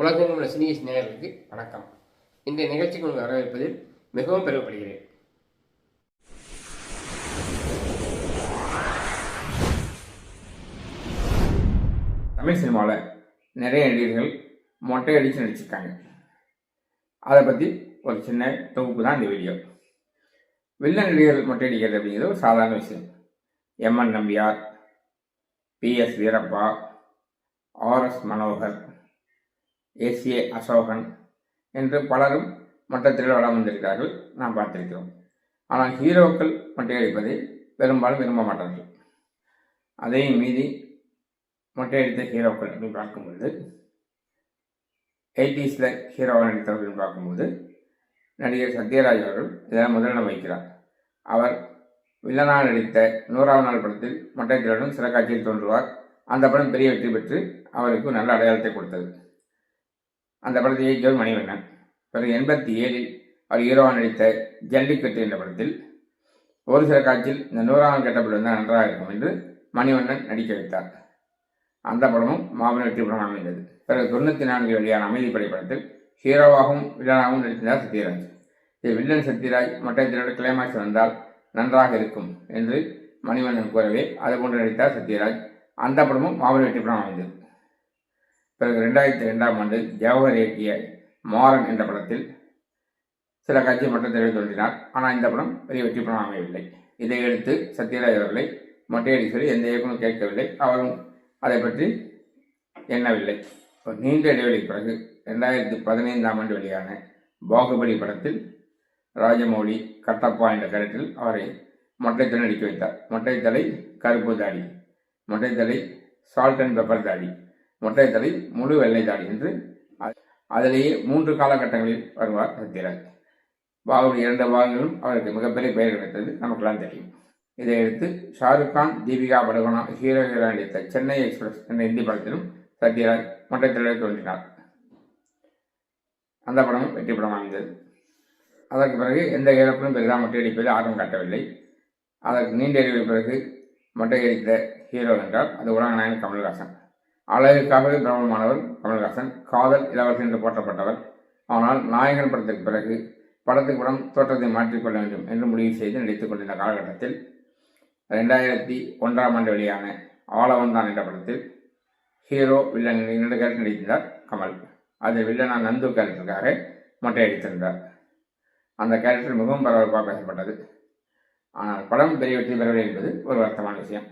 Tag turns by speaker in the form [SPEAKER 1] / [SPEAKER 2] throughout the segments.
[SPEAKER 1] உலகெங்கும் உள்ள சினியஸ் நேயர்களுக்கு வணக்கம். இந்த நிகழ்ச்சிக்கு உங்கள் வரவேற்பதில் மிகவும் பெருமைப்படுகிறேன்.
[SPEAKER 2] தமிழ் சினிமாவில் நிறைய நடிகர்கள் மொட்டை அடித்து நடிச்சிருக்காங்க. அதை பற்றி ஒரு சின்ன தொகுப்பு தான் இந்த வீடியோ. வில்ல நடிகர்கள் மொட்டை அடிக்கிறது அப்படிங்கிறது ஒரு சாதாரண விஷயம். MN Nambiar PS Veerappa RS Manohar ACA Ashokan என்று பலரும் மற்ற வளம் வந்திருக்கிறார்கள் நாம் பார்த்திருக்கிறோம். ஆனால் ஹீரோக்கள் மொட்டையடிப்பதை பெரும்பாலும் விரும்ப மாட்டார்கள். அதையும் மீறி மொட்டையடித்த ஹீரோக்கள் அப்படின்னு பார்க்கும்போது எயிட்டிஸில் ஹீரோவாக நடித்தவர்கள் பார்க்கும்போது நடிகர் சத்யராஜ் அவர்கள் இதெல்லாம் முதலிடம் வைக்கிறார் அவர் வில்லனாக நடித்த நூறாவது நாள் படத்தில் மொட்டைத்திரனும் சில காட்சியில் தோன்றுவார். அந்த படம் பெரிய வெற்றி பெற்று அவருக்கு நல்ல அடையாளத்தை கொடுத்தது. அந்த படத்தை இயக்கியவர் மணிவண்ணன். பிறகு எண்பத்தி ஏழில் அவர் ஹீரோவாக நடித்த ஜல்லிக்கட்டு என்ற படத்தில் ஒரு சில காட்சியில் இந்த நூறாம் கட்டப்பட்டு வந்தால் நன்றாக இருக்கும் என்று மணிவண்ணன் நடிக்க வைத்தார் அந்த படமும் மாபெரும் வெற்றி படம் அமைந்தது. பிறகு தொண்ணூற்றி நான்கு வெளியான அமைதி படத்தில் ஹீரோவாகவும் வில்லனாகவும் நடித்தார் சத்யராஜ். இது வில்லன் சத்யராஜ் மட்டத்திலோட கிளைமாக்ஸ் வந்தால் நன்றாக இருக்கும் என்று மணிவண்ணன் கூறவே அதுபோன்று நடித்தார் சத்யராஜ். அந்த படமும் மாபெரும் வெற்றி படம் அமைந்தது. பிறகு ரெண்டாயிரத்தி ரெண்டாம் ஆண்டு ஜவஹர் இயக்கிய மாறன் என்ற படத்தில் சில காட்சி தெரிவித்து தோன்றினார் ஆனால் இந்த படம் பெரிய வெற்றி படம் அமையவில்லை. இதையடுத்து சத்யராஜ் அவர்களை மொட்டையடி சொல்லி எந்த இயக்கமும் கேட்கவில்லை. அவரும் அதை பற்றி எண்ணவில்லை. நீண்ட இடைவெளிக்கு பிறகு ரெண்டாயிரத்தி பதினைந்தாம் ஆண்டு வெளியான பாகுபலி படத்தில் ராஜமௌழி கட்டப்பா என்ற கருத்தில் அவரை மொட்டைத்தலை நடிக்க வைத்தார். மொட்டைத்தலை கருப்பு தாடி மொட்டைத்தலை சால்ட் அண்ட் பெப்பர் தாடி. மொட்டைத்தலை முழு வெள்ளை தாடி என்று அதிலேயே மூன்று காலகட்டங்களில் வருவார் சத்யராஜ். பாகுபலி இரண்டு பாகங்களும் அவருக்கு மிகப்பெரிய பெயர் கிடைத்தது நமக்கெல்லாம் தெரியும். இதையடுத்து ஷாருக் கான் தீபிகா படுகோனா ஹீரோ ஹீரோ நடித்த சென்னை எக்ஸ்பிரஸ் என்ற இந்தி படத்திலும் சத்யராஜ் மொட்டைத்தலையில் தோன்றினார். அந்த படமும் வெற்றி படம் அமைந்தது அதற்கு பிறகு எந்த இழப்பிலும் பெரிதாக மொட்டையடிப்பதில் ஆர்வம் காட்டவில்லை. அதற்கு நீண்ட இடைவெளி பிறகு மொட்டையடித்த ஹீரோ என்றால் அது உலகநாயகன் கமல்ஹாசன். அழகுக்காகவே பிரபலமானவர் கமல்ஹாசன் காதல் இளவரசன் என்று போற்றப்பட்டவர். ஆனால் நாயகன் படத்திற்கு பிறகு படத்துக்கு படம் தோற்றத்தை மாற்றிக்கொள்ள வேண்டும் என்று முடிவு செய்து நடித்துக் கொண்டிருந்த காலகட்டத்தில் ரெண்டாயிரத்தி ஒன்றாம் ஆண்டு வெளியான ஆளவந்தான் என்ற படத்தில் ஹீரோ வில்லன் இரண்டு கேரக்டர் நடித்திருந்தார் கமல். அதில் வில்லனா நந்து கேரக்டருக்காக மொட்டை அடித்திருந்தார் அந்த கேரக்டர் மிகவும் பரபரப்பாக பேசப்பட்டது. ஆனால் படம் பெரிய வெற்றி பெறவில்லை என்பது ஒரு வருத்தமான விஷயம்.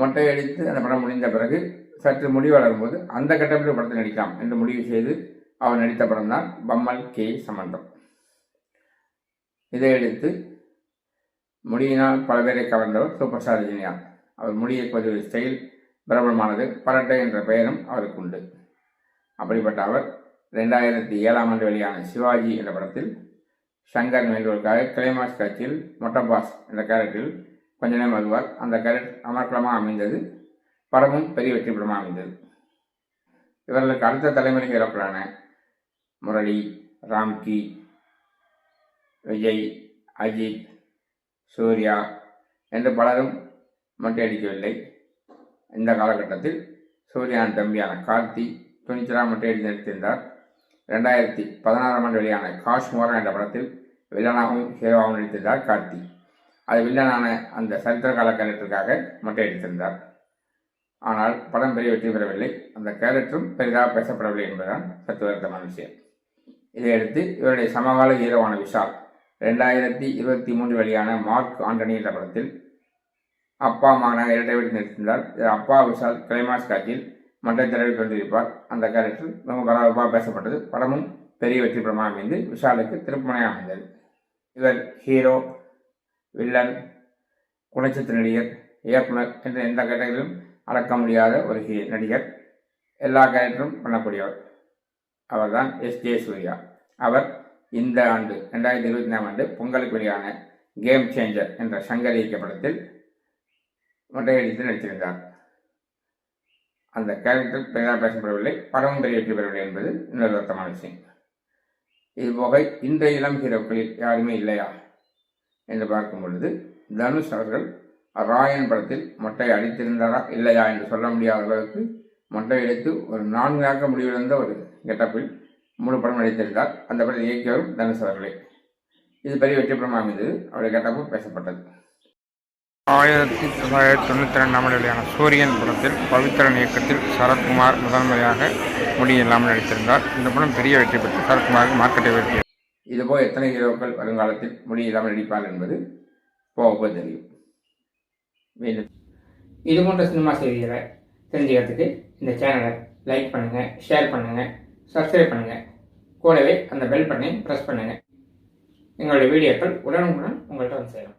[SPEAKER 2] மொட்டை அடித்து அந்த படம் முடிந்த பிறகு சற்று முடிவு வளரும்போது அந்த கட்டமைப்பு படத்தில் நடிக்கலாம் என்று முடிவு செய்து அவர் நடித்த படம் தான் பம்மல் கே சம்பந்தம். இதையடுத்து முடியினால் பல பேரை கவர்ந்தவர் சூப்பர் ஸ்டார் ரஜினிகாந்த் அவர் முடியை பதிவு ஸ்டைல் பிரபலமானது. பரட்டை என்ற பெயரும் அவருக்கு உண்டு. அப்படிப்பட்ட அவர் ரெண்டாயிரத்தி ஏழாம் ஆண்டு வெளியான சிவாஜி என்ற படத்தில் சங்கர் வேண்டுவதற்காக கிளைமாஸ் காட்சியில் மொட்டபாஸ் என்ற கேரக்டரில் கொஞ்ச வருவார் அந்த கரட் அமர்க்கலமாக அமைந்தது. படமும் பெரிய வெற்றி படமாக அமைந்தது. இவர்களுக்கு அடுத்த தலைமுறை ஹீரோக்களான முரளி ராம்கி விஜய் அஜித் சூர்யா என்று பலரும் மொட்டையடிக்கவில்லை. இந்த காலகட்டத்தில் சூர்யான் தம்பியான கார்த்தி துணிச்சலாக மொட்டையடி நடித்திருந்தார் ரெண்டாயிரத்தி பதினாறாம் ஆண்டு வெளியான காஷ்மோரா என்ற படத்தில் வில்லனாகவும் ஹீரோவாகவும் நடித்திருந்தார் கார்த்தி. அது வில்லனான அந்த சரித்திர கால கேரக்டருக்காக மொட்டையடித்திருந்தார் ஆனால் படம் பெரிய வெற்றி பெறவில்லை. அந்த கேரக்டரும் பெரிதாக பேசப்படவில்லை என்பதுதான் சற்று வருத்தமான விஷயம். இதையடுத்து இவருடைய சமகால ஹீரோவான விஷால் ரெண்டாயிரத்தி இருபத்தி மூன்று வெளியான மார்க் ஆண்டனி என்ற படத்தில் அப்பா மகனாக இரட்டை வெட்டி நிறுத்திருந்தார் இது அப்பா விஷால் கிளைமாஸ் காட்சியில் மற்ற திரையில் கொண்டிருப்பார் அந்த கேரக்டர் ரொம்ப பரபரப்பாக பேசப்பட்டது. படமும் பெரிய வெற்றி படமாக அமைந்து விஷாலுக்கு திருப்பணையாக அமைந்தது. இவர் ஹீரோ வில்லன் குணச்சித்திர நடிகர் இயக்குனர் என்ற எந்த கேட்டகரியிலும் அடக்க முடியாத ஒரு நடிகர். எல்லா கேரக்டரும் பண்ணக்கூடியவர். அவர்தான் எஸ். ஜே சூர்யா. அவர் இந்த ஆண்டு ரெண்டாயிரத்தி இருபத்தி நாலாம் ஆண்டு பொங்கலுக்கு வெளியான கேம் சேஞ்சர் என்ற சங்கர் இயக்க படத்தில் மொட்டையடித்து நடித்திருந்தார். அந்த கேரக்டர் பெரிதாக பேசப்படவில்லை. படமும் பெரிய வெற்றி பெறவில்லை என்பது இன்னொரு வருத்தமான விஷயம். இதுபோக இன்றைய இளம் ஹீரோக்களில் யாருமே இல்லையா? என்று பார்க்கும் பொழுது தனுஷ் அவர்கள் ராயன் படத்தில் மொட்டை அடித்திருந்தாரா இல்லையா என்று சொல்ல முடியாத அளவுக்கு மொட்டை அடித்து ஒரு நான்கு ஆக்க முடிவிழந்த ஒரு கெட்டப்பில் முழு படம் நடித்திருந்தார். அந்த படத்தை இயக்கியவரும் தனுஷ் அவர்களே. இது பெரிய வெற்றி படமாக அமைந்தது. அவருடைய கெட்டப்பு பேசப்பட்டது.
[SPEAKER 3] ஆயிரத்தி தொள்ளாயிரத்தி தொண்ணூற்றி ரெண்டாம் ஆண்டு வெளியான சூரியன் படத்தில் பவித்ரன் இயக்கத்தில் சரத்குமார் முதன்முறையாக முடியில்லாமல் நடித்திருந்தார். இந்த படம் பெரிய வெற்றி பெற்று சரத்குமாருக்கு மார்க்கெட்டை வெற்றி
[SPEAKER 2] இதுபோல் எத்தனை ஹீரோக்கள் வருங்காலத்தில் முடியில்லாமல் நடிப்பார் என்பது போக தெரியும். மீண்டும்
[SPEAKER 1] இது போன்ற சினிமா செய்திகளை தெரிஞ்சுக்கிறதுக்கு இந்த சேனலை லைக் பண்ணுங்கள் ஷேர் பண்ணுங்கள் சப்ஸ்கிரைப் பண்ணுங்கள் கூடவே அந்த பெல் பட்டனையும் ப்ரெஸ் பண்ணுங்கள் எங்களுடைய வீடியோக்கள் உடனுக்குடன் உங்கள்கிட்ட வந்து சேரும்.